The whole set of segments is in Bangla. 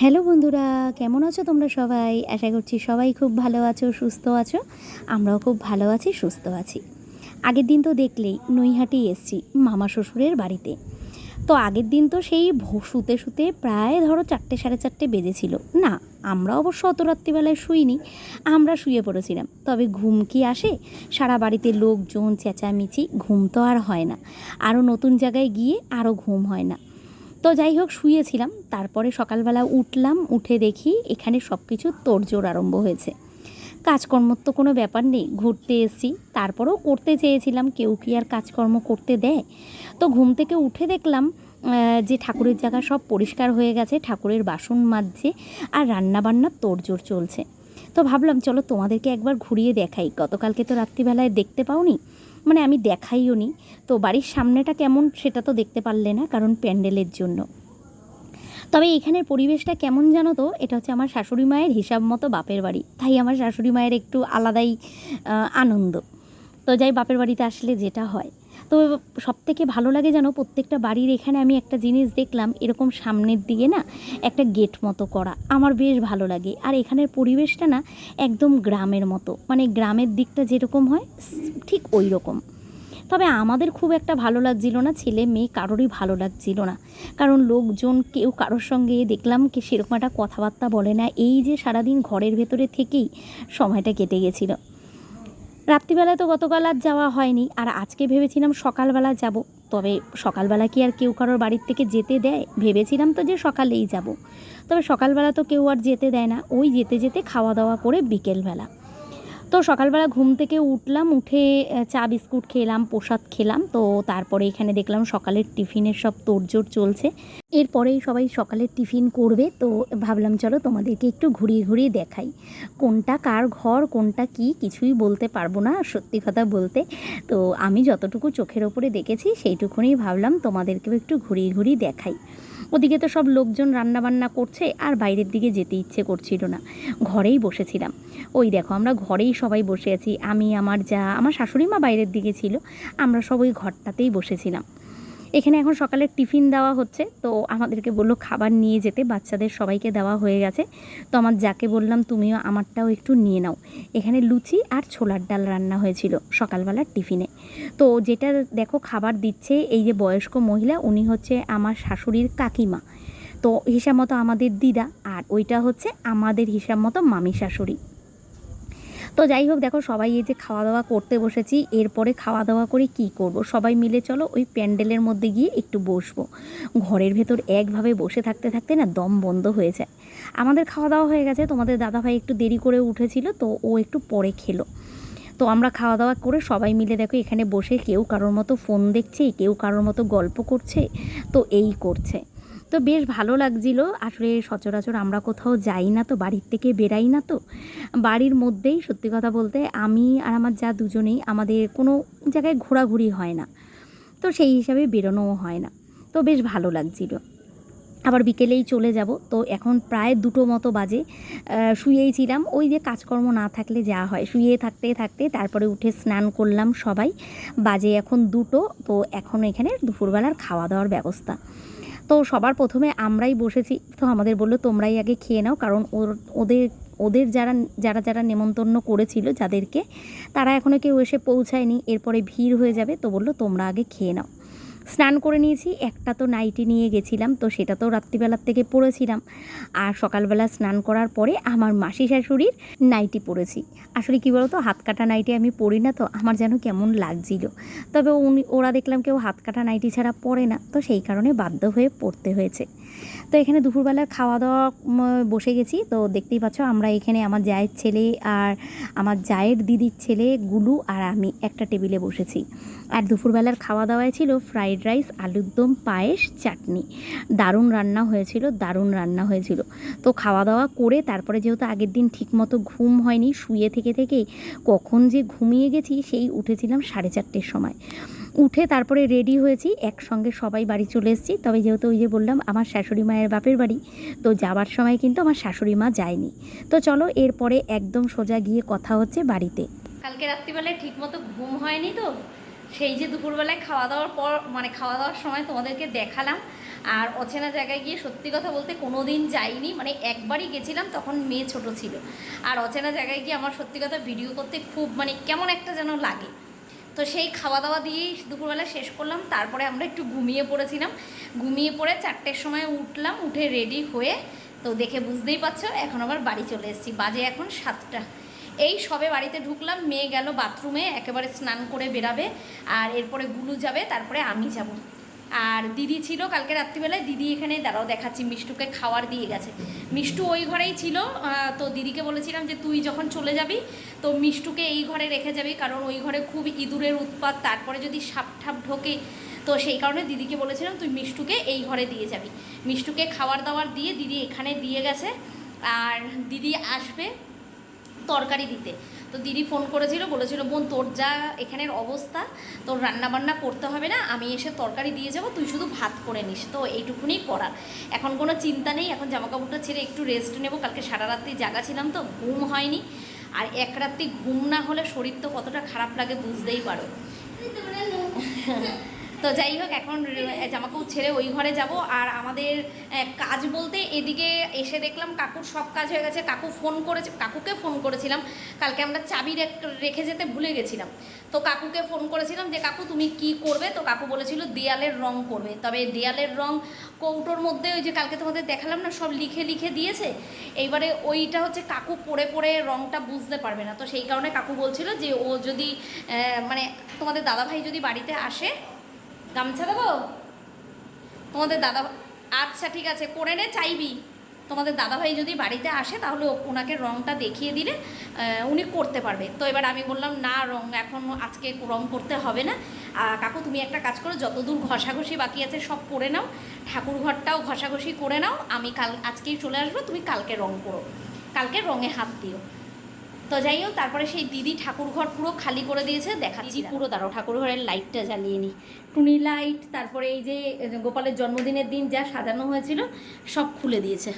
হ্যালো বন্ধুরা, কেমন আছো তোমরা সবাই? আশা করছি সবাই খুব ভালো আছো, সুস্থ আছো। আমরাও খুব ভালো আছি, সুস্থ আছি। আগের দিন তো দেখলেই, নৈহাটি এসছি মামা শ্বশুরের বাড়িতে। তো আগের দিন তো সেই শুতে শুতে প্রায় ধরো চারটে, সাড়ে চারটে বেজেছিল। না, আমরা অবশ্য অত রাত্রিবেলায় শুইনি, আমরা শুয়ে পড়েছিলাম। তবে ঘুম কি আসে? সারা বাড়িতে লোকজন, চেঁচামেচি, ঘুম তো আর হয় না। আরও নতুন জায়গায় গিয়ে আরও ঘুম হয় না। তো যাই হোক, শুয়েছিলাম। তারপরে সকালবেলা উঠলাম, উঠে দেখি এখানে সব কিছু তোড়জোড় আরম্ভ হয়েছে। কাজকর্মর তো কোনো ব্যাপার নেই, ঘুরতে এসেছি। তারপরেও করতে চেয়েছিলাম, কেউ কি আর কাজকর্ম করতে দেয়? তো ঘুম থেকে উঠে দেখলাম যে ঠাকুরের জায়গা সব পরিষ্কার হয়ে গেছে, ঠাকুরের বাসন মাজছে আর রান্নাবান্নার তোড়জোড় চলছে। তো ভাবলাম, চলো তোমাদেরকে একবার ঘুরিয়ে দেখাই। গতকালকে তো রাত্রিবেলায় দেখতে পাওনি। মানে আমি দেখাইও নি। তো বাড়ির সামনেটা কেমন সেটা তো দেখতে পারলে না, কারণ প্যান্ডেলের জন্য। তবে এখানের পরিবেশটা কেমন জানো তো, এটা হচ্ছে আমার শাশুড়ি মায়ের হিসাব মতো বাপের বাড়ি। তাই আমার শাশুড়ি মায়ের একটু আলাদাই আনন্দ। তো যাই, বাপের বাড়িতে আসলে যেটা হয়। তো সব থেকে ভালো লাগে যেন প্রত্যেকটা বাড়ির এখানে আমি একটা জিনিস দেখলাম, এরকম সামনের দিকে না একটা গেট মতো করা। আমার বেশ ভালো লাগে। আর এখানের পরিবেশটা না একদম গ্রামের মতো। মানে গ্রামের দিকটা যেরকম হয়, ঠিক ওই রকম তবে আমাদের খুব একটা ভালো লাগছিল না, ছেলে মেয়ে কারোরই ভালো লাগছিল না। কারণ লোকজন কেউ কারোর সঙ্গে দেখলাম কি সেরকম একটা কথাবার্তা বলে না। এই যে সারাদিন ঘরের ভেতরে থেকেই সময়টা কেটে গেছিল। রাত্রিবেলায় তো গতকাল আর যাওয়া হয়নি, আর আজকে ভেবেছিলাম সকালবেলা যাব। তবে সকালবেলা কি আর কেউ কারোর বাড়ির থেকে যেতে দেয়? ভেবেছিলাম তো যে সকালেই যাব। তবে সকালবেলা তো কেউ আর যেতে দেয় না। ওই যেতে যেতে খাওয়া দাওয়া করে বিকেলবেলা। তো সকালবেলা ঘুম থেকে উঠলাম, উঠে চা বিস্কুট খেলাম, প্রসাদ খেলাম। তো তারপরে এখানে দেখলাম সকালের টিফিনের সব তোড়জোড় চলছে। এরপরেই সবাই সকালের টিফিন করবে। তো ভাবলাম, চলো তোমাদেরকে একটু ঘুরিয়ে ঘুরিয়ে দেখাই। কোনটা কার ঘর, কোনটা কি, কিছুই বলতে পারব না, সত্যি কথা বলতে। তো আমি যতটুকু চোখের ওপরে দেখেছি সেইটুকুনি ভাবলাম, তোমাদেরকেও একটু ঘুরিয়ে ঘুরিয়ে দেখাই। ওদিকে তো সব লোকজন রান্না বান্না করছে আর বাইরের দিকে যেতে ইচ্ছে করছিল না। ঘরেই বসেছিলাম। ওই দেখো, আমরা ঘরেই সবাই বসে আছি। আমি, আমার যা, আমার শাশুড়ি মা বাইরের দিকে ছিল। আমরা সব ওই ঘরটাতেই বসেছিলাম। এখানে এখন সকালের টিফিন দেওয়া হচ্ছে। তো আমাদেরকে বলল খাবার নিয়ে যেতে, বাচ্চাদের সবাইকে দেওয়া হয়ে গেছে। তো আমার যাকে বললাম, তুমিও আমারটাও একটু নিয়ে নাও। এখানে লুচি আর ছোলার ডাল রান্না হয়েছিল সকালবেলার টিফিনে। তো যেটা দেখো খাবার দিচ্ছে এই যে বয়স্ক মহিলা, উনি হচ্ছে আমার শাশুড়ির কাকিমা। তো হিসাব মতো আমাদের দিদা আর ওইটা হচ্ছে আমাদের হিসাব মতো মামি শাশুড়ি। তো যাই হোক দেখো সবাই এই যে খাওয়া দাওয়া করতে বসেছি, এরপরে খাওয়া দাওয়া করে কি করব? সবাই মিলে চলো ওই প্যান্ডেলের মধ্যে গিয়ে একটু বসবো। ঘরের ভেতর একভাবে বসে থাকতে থাকতে না দম বন্ধ হয়ে যায়। আমাদের খাওয়া দাওয়া হয়ে গেছে, তোমাদের দাদাভাই একটু দেরি করে উঠেছিল, তো ও একটু পরে খেলো। তো আমরা খাওয়া দাওয়া করে সবাই মিলে দেখো এখানে বসে কেউ কারোর মতো ফোন দেখছে, কেউ কারোর মতো গল্প করছে, তো এই করছে। তো বেশ ভালো লাগছিল। আসলে সচরাচর আমরা কোথাও যাই না তো, বাড়ির থেকে বেরাই না তো। বাড়ির মধ্যেই সত্যি কথা বলতে আমি আর আমার যা দুজনেই আমাদের কোনো জায়গায় ঘোরাঘুরি হয় না। তো সেই হিসাবে বেরোনোও হয় না। তো বেশ ভালো লাগছিল। আবার বিকেলেই চলে যাব। তো এখন প্রায় দুটো মতো বাজে। শুয়েই ছিলাম। ওই যে কাজকর্ম না থাকলে যা হয়। শুয়ে থাকতে থাকতে তারপরে উঠে স্নান করলাম সবাই। বাজে এখন দুটো। তো এখন এখানে দুপুরবেলার খাওয়া দাওয়ার ব্যবস্থা। তো সবার প্রথমে আমরাই বসেছি। তো আমাদের বলল, তোমরাই আগে খেয়ে নাও। কারণ ওদের ওদের যারা যারা যারা নেমন্তন্ন করেছিল যাদেরকে, তারা এখনও কেউ এসে পৌঁছায়নি। এরপরে ভিড় হয়ে যাবে। তো বলল, তোমরা আগে খেয়ে নাও। স্নান করে নিয়েছি, একটা তো নাইটি নিয়ে গেছিলাম, তো সেটা তো রাত্রিবেলার থেকে পরেছিলাম আর সকালবেলা স্নান করার পরে আমার মাসি শাশুড়ির নাইটি পরেছি আসলে কী বলতো, হাত কাটা নাইটি আমি পরি না তো, আমার যেন কেমন লাগছিল। তবে উনি, ওরা দেখলাম কেউ হাত কাটা নাইটি ছাড়া পরে না, তো সেই কারণে বাধ্য হয়ে পড়তে হয়েছে। তো এখানে দুপুরবেলা খাওয়া দাওয়া বসে গেছি, তো দেখতেই পাচ্ছ আমরা এখানে আমার জায়ের ছেলে আর আমার জায়ের দিদির ছেলে গুলু আর আমি একটা টেবিলে বসেছি। আর দুপুরবেলার খাওয়া দাওয়ায় ছিল ফ্রাইড রাইস, আলুর দম, পায়েস, চাটনি। দারুণ রান্না হয়েছিল, দারুণ রান্না হয়েছিল। তো খাওয়া দাওয়া করে তারপরে যেহেতু আগের দিন ঠিকমতো ঘুম হয়নি, শুয়ে থেকে থেকেই কখন যে ঘুমিয়ে গেছি সেই উঠেছিলাম সাড়ে চারটের সময়। উঠে তারপরে রেডি হয়েছি, একসঙ্গে সবাই বাড়ি চলে এসেছি। তবে যেহেতু ওই যে বললাম, আমার শাশুড়ি মায়ের বাপের বাড়ি, তো যাওয়ার সময় কিন্তু আমার শাশুড়ি মা যায়নি। তো চলো এরপরে একদম সোজা গিয়ে কথা হচ্ছে বাড়িতে। কালকে রাত্রিবেলায় ঠিকমতো ঘুম হয়নি তো? সেই যে দুপুরবেলায় খাওয়া দাওয়ার পর মানে খাওয়া দাওয়ার সময় তোমাদেরকে দেখালাম। আর অচেনা জায়গায় গিয়ে সত্যি কথা বলতে কোনো দিন যাইনি। মানে একবারই গেছিলাম, তখন মেয়ে ছোট ছিল। আর অচেনা জায়গায় গিয়ে আমার সত্যি কথা ভিডিও করতে খুব মানে কেমন একটা যেন লাগে। তো সেই খাওয়া দাওয়া দিয়েই দুপুরবেলা শেষ করলাম। তারপরে আমরা একটু ঘুমিয়ে পড়েছিলাম। ঘুমিয়ে পড়ে চারটের সময় উঠলাম, উঠে রেডি হয়ে, তো দেখে বুঝতেই পারছ, এখন আবার বাড়ি চলে এসেছি। বাজে এখন সাতটা। এই সবে বাড়িতে ঢুকলাম, মেয়ে গেল বাথরুমে, একেবারে স্নান করে বেরাবে, আর এরপরে গুলু যাবে, তারপরে আমি যাব। আর দিদি ছিল কালকে রাত্রিবেলায়, দিদি এখানে দাঁড়াও দেখাচ্ছি, মিষ্টুকে খাওয়ার দিয়ে গেছে। মিষ্টু ওই ঘরেই ছিল তো দিদিকে বলেছিলাম যে তুই যখন চলে যাবি, তো মিষ্টুকে এই ঘরে রেখে যাবি, কারণ ওই ঘরে খুব ইঁদুরের উৎপাত, তারপরে যদি সাপ ঠাপ ঢোকে, তো সেই কারণে দিদিকে বলেছিলাম তুই মিষ্টুকে এই ঘরে দিয়ে যাবি। মিষ্টুকে খাবার দাবার দিয়ে দিদি এখানে দিয়ে গেছে, আর দিদি আসবে তরকারি দিতে। তো দিদি ফোন করেছিল, বলেছিল, বোন, তোর যা এখানের অবস্থা, তোর রান্না বান্না করতে হবে না, আমি এসে তরকারি দিয়ে যাব, তুই শুধু ভাত করে নিস। তো এইটুকুনি করার। এখন কোনো চিন্তা নেই, এখন জামা কাপড়টা ছেড়ে একটু রেস্ট নেব। কালকে সারা রাত্রি জাগা ছিলাম তো, ঘুম হয়নি। আর এক রাত্রি ঘুম না হলে শরীর তো কতটা খারাপ লাগে বুঝতেই পারো। তো যাই হোক, এখন জামাকাপড় ছেড়ে ওই ঘরে যাব। আর আমাদের কাজ বলতে এদিকে এসে দেখলাম কাকুর সব কাজ হয়ে গেছে। কাকু ফোন করেছে, কাকুকে ফোন করেছিলাম। কালকে আমরা চাবি রেখে যেতে ভুলে গেছিলাম। তো কাকুকে ফোন করেছিলাম যে, কাকু, তুমি কি করবে? তো কাকু বলেছিল, দেয়ালের রং করবে। তবে দেয়ালের রং কৌটোর মধ্যে ওই যে কালকে তোমাদের দেখালাম না, সব লিখে লিখে দিয়েছে। এইবারে ওইটা হচ্ছে কাকু পড়ে পড়ে রংটা বুঝতে পারবে না। তো সেই কারণে কাকু বলছিল যে, ও যদি মানে তোমাদের দাদাভাই যদি বাড়িতে আসে গামছা দেবো? তোমাদের দাদা আচ্ছা ঠিক আছে, করে নে, চাইবি। তোমাদের দাদাভাই যদি বাড়িতে আসে, তাহলে ওনাকে রংটা দেখিয়ে দিলে উনি করতে পারবে। তো এবার আমি বললাম, না, রং এখন আজকে রং করতে হবে না। কাকু, তুমি একটা কাজ করো, যতদূর ঘষাঘষি বাকি আছে, সব করে নাও। ঠাকুর ঘরটাও ঘষাঘষি করে নাও। আমি কাল আজকেই চলে আসব, তুমি কালকে রং করো। কালকে রঙে হাত দিও। তো যাই হোক তারপরে সেই দিদি ঠাকুরঘর পুরো খালি করে দিয়েছে দেখাচ্ছি পুরো দাঁড়ো ঠাকুরঘরের লাইটটা জ্বালিয়ে নি। টুনি লাইট তারপরে এই যে গোপালের জন্মদিনের দিন যা সাজানো হয়েছিল সব খুলে দিয়েছে।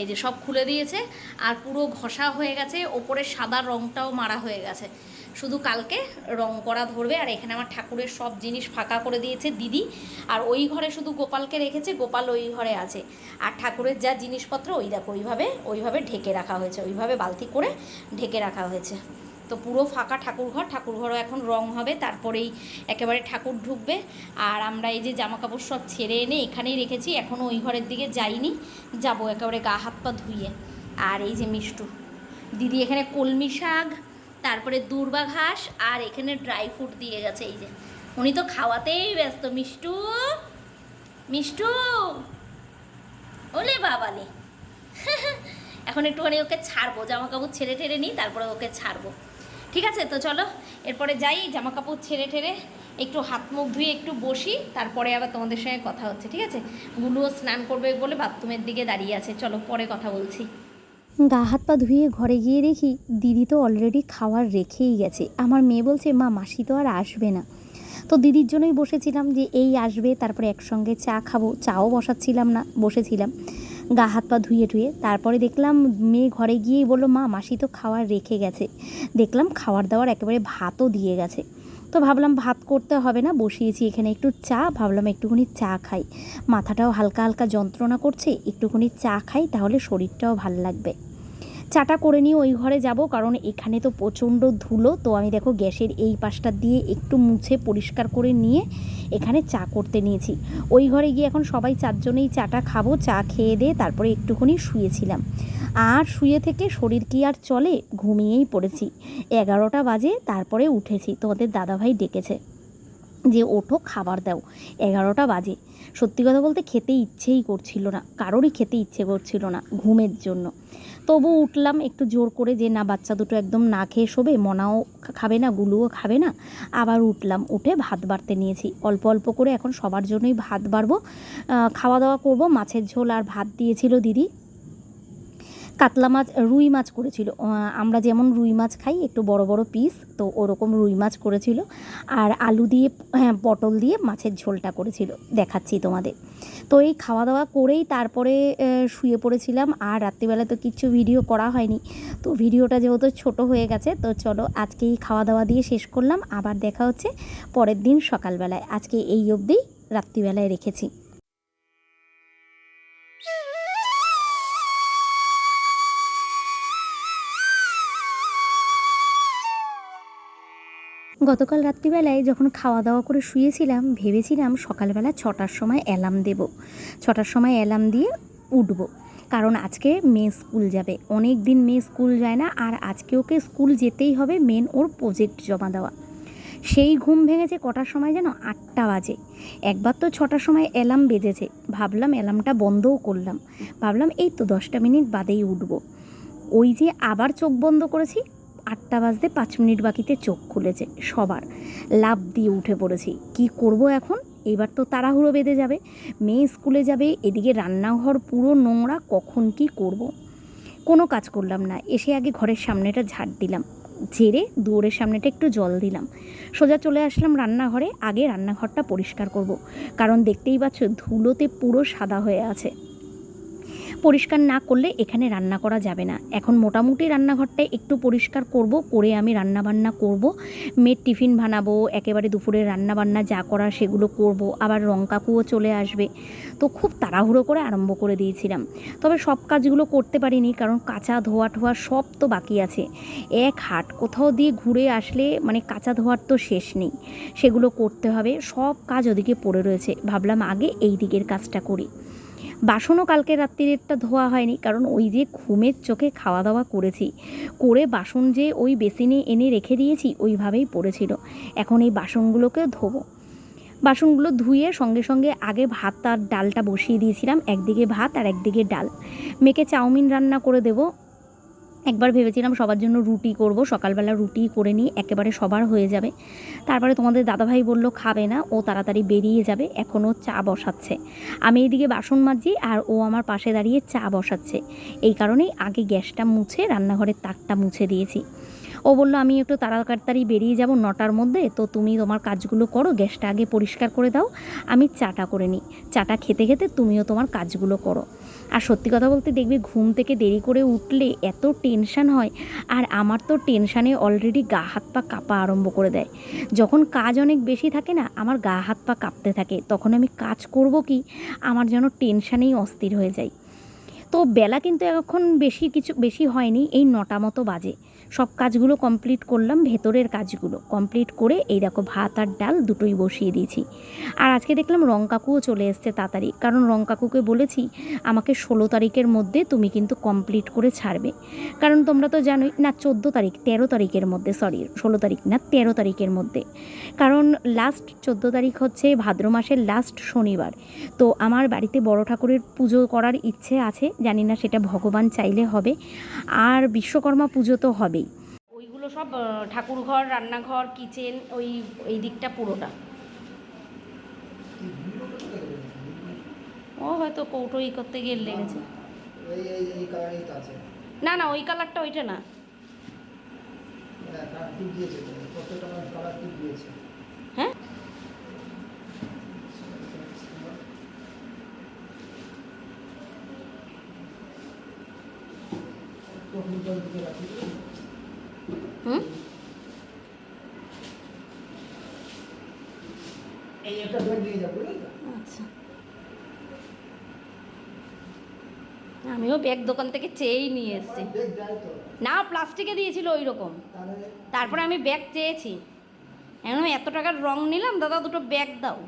এই যে সব খুলে দিয়েছে আর পুরো ঘষা হয়ে গেছে ওপরে সাদা রংটাও মারা হয়ে গেছে। শুধু কালকে রং করা ধরবে, আর এখানে আমার ঠাকুরের সব জিনিস ফাঁকা করে দিয়েছে দিদি। আর ওই ঘরে শুধু গোপালকে রেখেছে, গোপাল ওই ঘরে আছে। আর ঠাকুরের যা জিনিসপত্র, ওই দেখো, ওইভাবে ওইভাবে ঢেকে রাখা হয়েছে, ওইভাবে বালতি করে ঢেকে রাখা হয়েছে। তো পুরো ফাঁকা ঠাকুর ঘর ঠাকুর ঘরও এখন রং হবে, তারপরেই একেবারে ঠাকুর ঢুকবে। আর আমরা এই যে জামা কাপড় সব ছেড়ে এনে এখানেই রেখেছি এখনও ওই ঘরের দিকে যাইনি, যাব একেবারে গা হাত পা ধুইয়ে। আর এই যে মিষ্টু, দিদি এখানে কলমি শাক তারপরে দুর্বা ঘাস আর এখানে ড্রাই ফ্রুট দিয়ে গেছে, এই যে। উনি তো খাওয়াতেই ব্যস্ত, মিষ্টু মিষ্টু। ওলে বাবালে। এখন একটুখানি ওকে ছাড়বো জামা কাপড় ছেড়ে ঠেড়ে নিই, তারপরে ওকে ছাড়বো। ঠিক আছে, তো চলো, এরপরে যাই জামা কাপড় ছেড়ে ঠেড়ে একটু হাত মুখ ধুয়ে একটু বসি, তারপরে আবার তোমাদের সঙ্গে কথা হচ্ছে, ঠিক আছে? গুলুও স্নান করবে বলে বাথরুমের দিকে দাঁড়িয়ে আছে, চলো পরে কথা বলছি। গা হাত পা ধুয়ে ঘরে গিয়ে দেখি দিদি তো অলরেডি খাওয়ার রেখেই গেছে। আমার মেয়ে বলছে, মা, মাসি তো আর আসবে না। তো দিদির জন্যই বসেছিলাম যে, এই আসবে, তারপরে একসঙ্গে চা খাব। চাও বসাচ্ছিলাম না, বসেছিলাম। গা হাত পা ধুয়ে ধুয়ে তারপরে দেখলাম মেয়ে ঘরে গিয়েই বলল, মা, মাসি তো খাওয়ার রেখে গেছে। দেখলাম খাওয়ার দাওয়ার একেবারে ভাতও দিয়ে গেছে। তো ভাবলাম ভাত করতে হবে না, বসিয়েছি এখানে একটু চা, ভাবলাম একটুখানি চা খাই। মাথাটাও হালকা হালকা যন্ত্রণা করছে, একটুখানি চা খাই, তাহলে শরীরটাও ভালো লাগবে। চাটা করে নিয়ে ওই ঘরে যাব, কারণ এখানে তো প্রচণ্ড ধুলো। তো আমি দেখো গ্যাসের এই পাশটা দিয়ে একটু মুছে পরিষ্কার করে নিয়ে এখানে চা করতে নিয়েছি। ওই ঘরে গিয়ে এখন সবাই চারজনেই চাটা খাব, চা খেয়ে দিয়ে তারপরে একটুখানি শুয়েছিলাম। আর শুয়ে থেকে শরীর কি আর চলে? ঘুমিয়েই পড়েছি। এগারোটা বাজে, তারপরে উঠেছি। তোমাদের দাদাভাই ডেকেছে যে, ওঠো, খাবার দাও। এগারোটা বাজে। সত্যি কথা বলতে খেতে ইচ্ছেই করছিল না। কারোরই খেতে ইচ্ছে করছিল না ঘুমের জন্য। তবু উঠলাম একটু জোর করে যে, না, বাচ্চা দুটো একদম না খেয়ে শোবে, মনাও খাবে না, গুলুও খাবে না। আবার উঠলাম, উঠে ভাত বাড়তে নিয়েছি। অল্প অল্প করে এখন সবার জন্যই ভাত বাড়বো। খাওয়া দাওয়া করব, মাছের ঝোল আর ভাত দিয়েছিল দিদি। কাতলা মাছ, রুই মাছ করেছিল। আমরা যেমন রুই মাছ খাই, একটু বড় বড় পিস তো ওরকম রুই মাছ করেছিল। আর আলু দিয়ে হ্যাঁ পটল দিয়ে মাছের ঝোলটা করেছিল। দেখাচ্ছি তোমাদের। তো এই খাওয়া দাওয়া করেই তারপরে শুয়ে পড়েছিলাম। আর রাত্রিবেলা তো কিচ্ছু ভিডিও করা হয়নি। তো ভিডিওটা যেহেতু ছোট হয়ে গেছে, তো চলো আজকেই খাওয়া দাওয়া দিয়ে শেষ করলাম। আবার দেখা হচ্ছে পরের দিন সকালবেলায়। আজকে এই অবধি রাত্রিবেলায় রেখেছি। গতকাল রাত্রিবেলায় যখন খাওয়া দাওয়া করে শুয়েছিলাম, ভেবেছিলাম সকালবেলা ছটার সময় অ্যালার্ম দেব। ছটার সময় অ্যালার্ম দিয়ে উঠবো। কারণ আজকে মেয়ে স্কুল যাবে। অনেক দিন মেয়ে স্কুল যায় না আর আজকে ওকে স্কুল যেতেই হবে মেন ওর প্রজেক্ট জমা দেওয়া। সেই ঘুম ভেঙেছে কটার সময় যেন আটটা বাজে। একবার তো ছটার সময় অ্যালার্ম বেজেছে। ভাবলাম অ্যালার্মটা বন্ধও করলাম। ভাবলাম এই তো দশটা মিনিট বাদেই উঠবো। ওই যে আবার চোখ বন্ধ করেছি আটটা বাজতে পাঁচ মিনিট বাকিতে চোখ খুলেছে সবার। লাভ দিয়ে উঠে পড়েছি। কি করব এখন? এবার তো তাড়াহুড়ো বেঁধে যাবে। মেয়ে স্কুলে যাবে, এদিকে রান্নাঘর পুরো নোংরা, কখন কি করব। কোনো কাজ করলাম না। এসে আগে ঘরের সামনেটা ঝাড় দিলাম। ঝেড়ে দুয়ারের সামনেটা একটু জল দিলাম। সোজা চলে আসলাম রান্নাঘরে। আগে রান্নাঘরটা পরিষ্কার করব। কারণ দেখতেই পাচ্ছ ধুলোতে পুরো সাদা হয়ে আছে। পরিষ্কার না করলে এখানে রান্না করা যাবে না। এখন মোটামুটি রান্নাঘরটা একটু পরিষ্কার করব, করে আমি রান্না বান্না করব। মেয়ের টিফিন বানাবো, একেবারে দুপুরে রান্না বান্না যা করার সেগুলো করব, আবার রং কাকুও চলে আসবে। তো খুব তাড়াহুড়ো করে আরম্ভ করে দিয়েছিলাম। তবে সব কাজগুলো করতে পারিনি, কারণ কাঁচা ধোয়া ঠোয়া সব তো বাকি আছে। এক হাট কোথাও দিয়ে ঘুরে আসলে মানে কাঁচা ধোয়ার তো শেষ নেই। সেগুলো করতে হবে, সব কাজ ওদিকে পড়ে রয়েছে। ভাবলাম আগে এই দিকের কাজটা করি। বাসনও কালকে রাত্রিরেরটা ধোয়া হয়নি, কারণ ওই যে ঘুমের চোখে খাওয়া দাওয়া করেছি। করে বাসন যে ওই বেসিনে এনে রেখে দিয়েছি, ওইভাবেই পড়েছিল। এখন এই বাসনগুলোকে ধোবো। বাসনগুলো ধুয়ে সঙ্গে সঙ্গে আগে ভাত আর ডালটা বসিয়ে দিয়েছিলাম, একদিকে ভাত আর একদিকে ডাল। মেয়েকে চাউমিন রান্না করে দেবো। একবার ভেবেছিলাম সবার জন্য রুটি করব, সকালবেলা রুটি করে নিই একেবারে সবার হয়ে যাবে। তারপরে তোমাদের দাদাভাই বলল, খাবে না, ও তাড়াতাড়ি বেরিয়ে যাবে, এখনও চা বসাচ্ছে। আমি এইদিকে বাসন মাজছি আর ও আমার পাশে দাঁড়িয়ে চা বসাচ্ছে। এই কারণেই আগে গ্যাসটা মুছে রান্নাঘরের তাকটা মুছে দিয়েছি। ও বলল, আমি একটু তাড়াতাড়ি বেরিয়ে যাব নটার মধ্যে, তো তুমি তোমার কাজগুলো করো, গ্যাসটা আগে পরিষ্কার করে দাও, আমি চাটা করে নিই। চাটা খেতে খেতে তুমিও তোমার কাজগুলো করো। আর সত্যি কথা বলতে দেখবে, ঘুম থেকে দেরি করে উঠলে এত টেনশান হয়, আর আমার তো টেনশানে অলরেডি গা হাত পা কাঁপা আরম্ভ করে দেয়। যখন কাজ অনেক বেশি থাকে না, আমার গা হাত পা কাঁপতে থাকে, তখন আমি কাজ করব কি, আমার যেন টেনশানেই অস্থির হয়ে যায়। তো বেলা কিন্তু এখন বেশি কিছু, বেশি হয়নি, এই নটা মতো বাজে। সব কাজগুলো কমপ্লিট করলাম, ভেতরের কাজগুলো কমপ্লিট করে এই দেখো ভাত আর ডাল দুটোই বসিয়ে দিয়েছি। আর আজকে দেখলাম রং কাকুও চলে এসছে তাড়াতাড়ি, কারণ রং কাকুকে বলেছি আমাকে ষোলো তারিখের মধ্যে তুমি কিন্তু কমপ্লিট করে ছাড়বে। কারণ তোমরা তো জানোই, না চোদ্দ তারিখ, তেরো তারিখের মধ্যে সরি ষোলো তারিখ না, তেরো তারিখের মধ্যে। কারণ লাস্ট চোদ্দ তারিখ হচ্ছে ভাদ্র মাসের লাস্ট শনিবার। তো আমার বাড়িতে বড় ঠাকুরের পুজো করার ইচ্ছে আছে, জানি না সেটা ভগবান চাইলে হবে। আর বিশ্বকর্মা পুজো তো ওইগুলো সব ঠাকুরঘর, রান্নাঘর, কিচেন, ওই ওই দিকটা পুরোটা। ও হয়তো কৌটো ই করতে গিয়ে লেগেছে। এই এই এই না না, ওই কালারটা ওইটা না। হ্যাঁ? হুম? এই একটা ব্যাগ যাব আচ্ছা। আমিও ব্যাগ দোকান থেকে চেয়েই নিয়ে এসেছি। না প্লাস্টিকে দিয়েছিল ওই রকম তারপরে আমি ব্যাগ চেয়েছি। এখন এত টাকার রং নিলাম দাদা দুটো ব্যাগ দাও।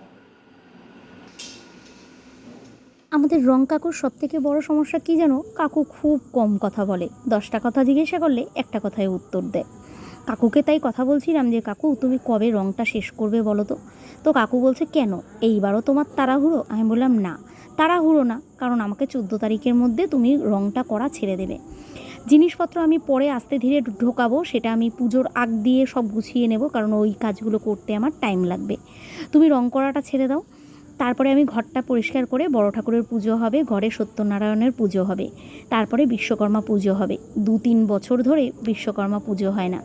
আমাদের রং কাকুর সব থেকে বড় সমস্যা কি জানো? কাকু খুব কম কথা বলে। দশটা কথা জিজ্ঞাসা করলে একটা কথায় উত্তর দেয়। কাকুকে তাই কথা বলছিলাম যে, কাকু, তুমি কবে রংটা শেষ করবে বলো তো? তো কাকু বলছে, কেন? এইবারও তোমার তাড়াহুড়ো? আমি বললাম, না, তাড়াহুড়ো না, কারণ আমাকে চোদ্দ তারিখের মধ্যে তুমি রংটা করা ছেড়ে দেবে। জিনিসপত্র আমি পরে আস্তে ধীরে ঢোকাবো, সেটা আমি পুজোর আগ দিয়ে সব গুছিয়ে নেব, কারণ ওই কাজগুলো করতে আমার টাইম লাগবে। তুমি রং করাটা ছেড়ে দাও। তারপরে আমি ঘরটা পরিষ্কার করে বড় ঠাকুরের পুজো হবে, ঘরে সত্যনারায়ণের পুজো হবে। তারপরে বিশ্বকর্মা পুজো হবে। দু তিন বছর ধরে বিশ্বকর্মা পুজো হয় না।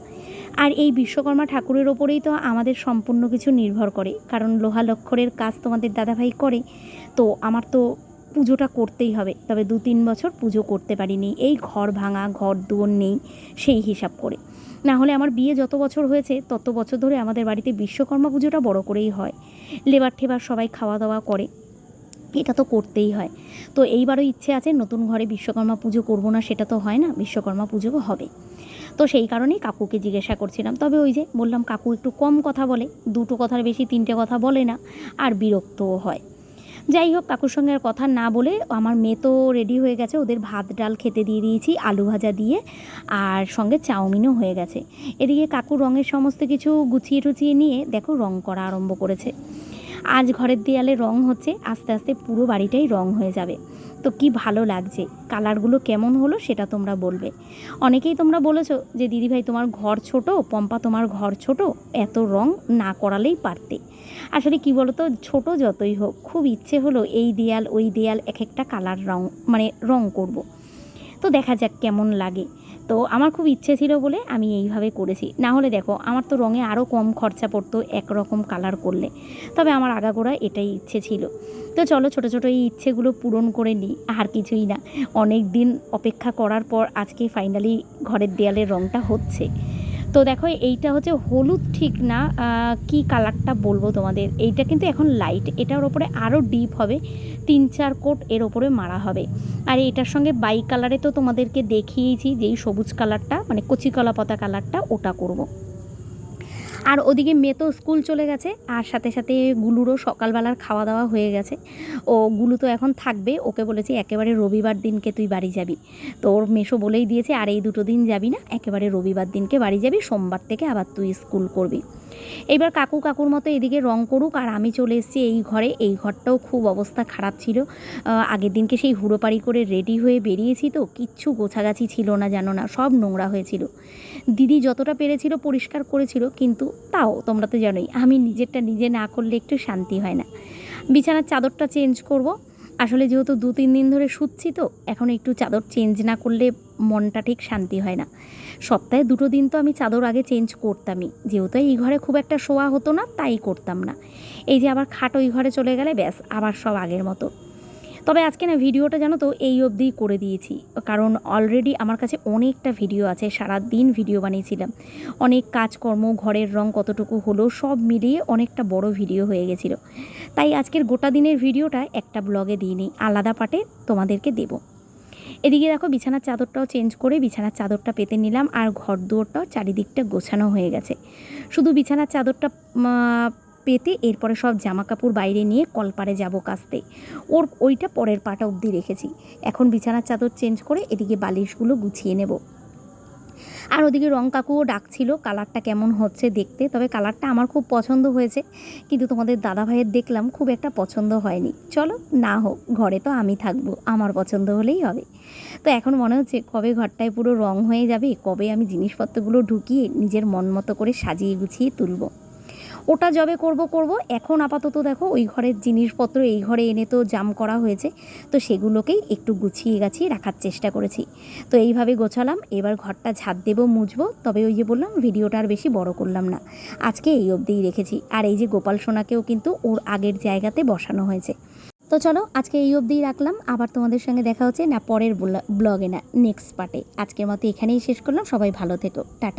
আর এই বিশ্বকর্মা ঠাকুরের ওপরেই তো আমাদের সম্পূর্ণ কিছু নির্ভর করে। কারণ লোহা লক্ষরের কাজ তোমাদের দাদাভাই করে, তো আমার তো পুজোটা করতেই হবে। তবে দু তিন বছর পুজো করতে পারিনি। এই ঘর ভাঙা, ঘর দুয়ার নেই, সেই হিসাব করে। না হলে আমার বিয়ে যত বছর হয়েছে, তত বছর ধরে আমাদের বাড়িতে বিশ্বকর্মা পুজোটা বড় করেই হয়। লেবার ঠেবার সবাই খাওয়া দাওয়া করে, এটা তো করতেই হয়। তো এইবারও ইচ্ছে আছে নতুন ঘরে বিশ্বকর্মা পুজো করব না, সেটা তো হয় না। বিশ্বকর্মা পুজো হবে। তো সেই কারণেই কাকুকে জিজ্ঞাসা করছিলাম। তবে ওই যে বললাম, কাকু একটু কম কথা বলে, দুটো কথার বেশি তিনটে কথা বলে না, আর বিরক্তও হয়। যাই হোক, কাকুর সঙ্গে আর কথা না বলে আমার মেয়ে তো রেডি হয়ে গেছে, ওদের ভাত, ডাল খেতে দিয়ে দিয়েছি, আলু ভাজা দিয়ে, আর সঙ্গে চাউমিনও হয়ে গেছে। এদিকে কাকু রঙের সমস্ত কিছু গুছিয়ে টুচিয়ে নিয়ে, দেখো রং করা আরম্ভ করেছে। আজ ঘরের দেয়ালে রং হচ্ছে, আস্তে আস্তে পুরো বাড়িটাই রং হয়ে যাবে। তো কি ভালো লাগছে? কালারগুলো কেমন হলো সেটা তোমরা বলবে। অনেকেই তোমরা বলেছ যে দিদিভাই তোমার ঘর ছোট, পম্পা তোমার ঘর ছোট, এত রং না করালেই পারতে। আসলে কি বলতো, ছোট যতই হোক, খুব ইচ্ছে হলো এই দেয়াল, ওই দেয়াল, এক একটা কালার রং মানে রং করব। তো দেখা যাক কেমন লাগে। তো আমার খুব ইচ্ছে ছিল বলে আমি এইভাবে করেছি। না হলে দেখো, আমার তো রঙে আরও কম খরচা পড়তো একরকম কালার করলে। তবে আমার আগাগোড়া এটাই ইচ্ছে ছিল। তো চলো ছোটো ছোটো এই ইচ্ছেগুলো পূরণ করে নিই, আর কিছুই না। অনেক দিন অপেক্ষা করার পর আজকে ফাইনালি ঘরের দেয়ালের রঙটা হচ্ছে। তো দেখো, এইটা হচ্ছে হলুদ ঠিক না কি কালারটা বলব তোমাদের এইটা কিন্তু এখন লাইট এটার ওপরে আরও ডিপ হবে, তিন চার কোট এর ওপরে মারা হবে আর এটার সঙ্গে বাই কালারে তো তোমাদেরকে দেখিয়েছি যেই সবুজ কালারটা মানে কচি কলা পাতা কালারটা ওটা করব। আর ওদিকে মেয়ে তো স্কুল চলে গেছে, আর সাথে সাথে গুলুরও সকালবেলার খাওয়া দাওয়া হয়ে গেছে। ও, গুলু তো এখন থাকবে, ওকে বলেছি একেবারে রবিবার দিনকে তুই বাড়ি যাবি। তো ওর মেশো বলেই দিয়েছে, আর এই দুটো দিন যাবি না, একেবারে রবিবার দিনকে বাড়ি যাবি, সোমবার থেকে আবার তুই স্কুল করবি। এইবার কাকু কাকুর মতো এদিকে রং করুক, আর আমি চলে এসেছি এই ঘরে। এই ঘরটাও খুব অবস্থা খারাপ ছিল। আগের দিনকে সেই হুড়োপাড়ি করে রেডি হয়ে বেরিয়েছি তো, কিচ্ছু গোছাগাছি ছিল না, জানো না, সব নোংরা হয়েছিল। দিদি যতটা পেরেছিল পরিষ্কার করেছিল, কিন্তু তাও তোমরা তো জানোই, আমি নিজেরটা নিজে না করলে একটু শান্তি হয় না। বিছানার চাদরটা চেঞ্জ করব। আসলে যেহেতু দু তিন দিন ধরে শুচ্ছি তো, এখন একটু চাদর চেঞ্জ না করলে মনটা ঠিক শান্তি হয় না। সপ্তাহে দুটো দিন তো আমি চাদর আগে চেঞ্জ করতামই, যেহেতু এই ঘরে খুব একটা শোয়া হতো না, তাই করতাম না। এই যে আবার খাট ওই ঘরে চলে গেলে ব্যাস, আবার সব আগের মতো। তবে আজকে না ভিডিওটা জানো তো এই অবধিই করে দিয়েছি। কারণ অলরেডি আমার কাছে অনেকটা ভিডিও আছে সারা দিন ভিডিও বানিয়েছিলাম। অনেক কাজকর্ম, ঘরের রং কতটুকু হলো, সব মিলিয়ে অনেকটা বড় ভিডিও হয়ে গেছিল। তাই আজকের গোটা দিনের ভিডিওটা একটা ব্লগে দিইনি, আলাদা পাটে তোমাদেরকে দেবো। এদিকে দেখো, বিছানার চাদরটাও চেঞ্জ করে বিছানার চাদরটা পেতে নিলাম, আর ঘর দুয়ারটাও চারিদিকটা গোছানো হয়ে গেছে। শুধু বিছানার চাদরটা পেতে এরপরে সব জামা কাপড় বাইরে নিয়ে কলপারে যাব কাচতে ওর ওইটা পরের পাটা অবধি রেখেছি। এখন বিছানার চাদর চেঞ্জ করে এদিকে বালিশগুলো গুছিয়ে নেব। আর ওদিকে রং কাকুও ডাকছিল, কালারটা কেমন হচ্ছে দেখতে, তবে কালারটা আমার খুব পছন্দ হয়েছে। কিন্তু তোমাদের দাদা ভাইয়ের দেখলাম খুব একটা পছন্দ হয়নি। চলো, না হোক, ঘরে তো আমি থাকব, আমার পছন্দ হলেই হবে। তো এখন মনে হচ্ছে কবে ঘরটায় পুরো রং হয়ে যাবে, কবে আমি জিনিসপত্রগুলো ঢুকিয়ে নিজের মন মতো করে সাজিয়ে গুছিয়ে তুলবো। ওটা যবে করব করব। এখন আপাতত দেখো ওই ঘরের জিনিসপত্র এই ঘরে এনে তো জাম করা হয়েছে। তো সেগুলোকেই একটু গুছিয়ে গাছিয়ে রাখার চেষ্টা করেছি। তো এইভাবে গোছালাম, এবার ঘরটা ঝাঁট দেবো, মুছবো। তবে ওই যে বললাম, ভিডিওটা আর বেশি বড় করলাম না। আজকে এই অবধিই রেখেছি। আর এই যে গোপাল সোনাকেও কিন্তু ওর আগের জায়গাতে বসানো হয়েছে। তো চলো, আজকে এই অবধিই রাখলাম। আবার তোমাদের সঙ্গে দেখা হচ্ছে না পরের ব্লগে না নেক্সট পার্টে আজকের মতো এখানেই শেষ করলাম। সবাই ভালো থেকো। টাটা।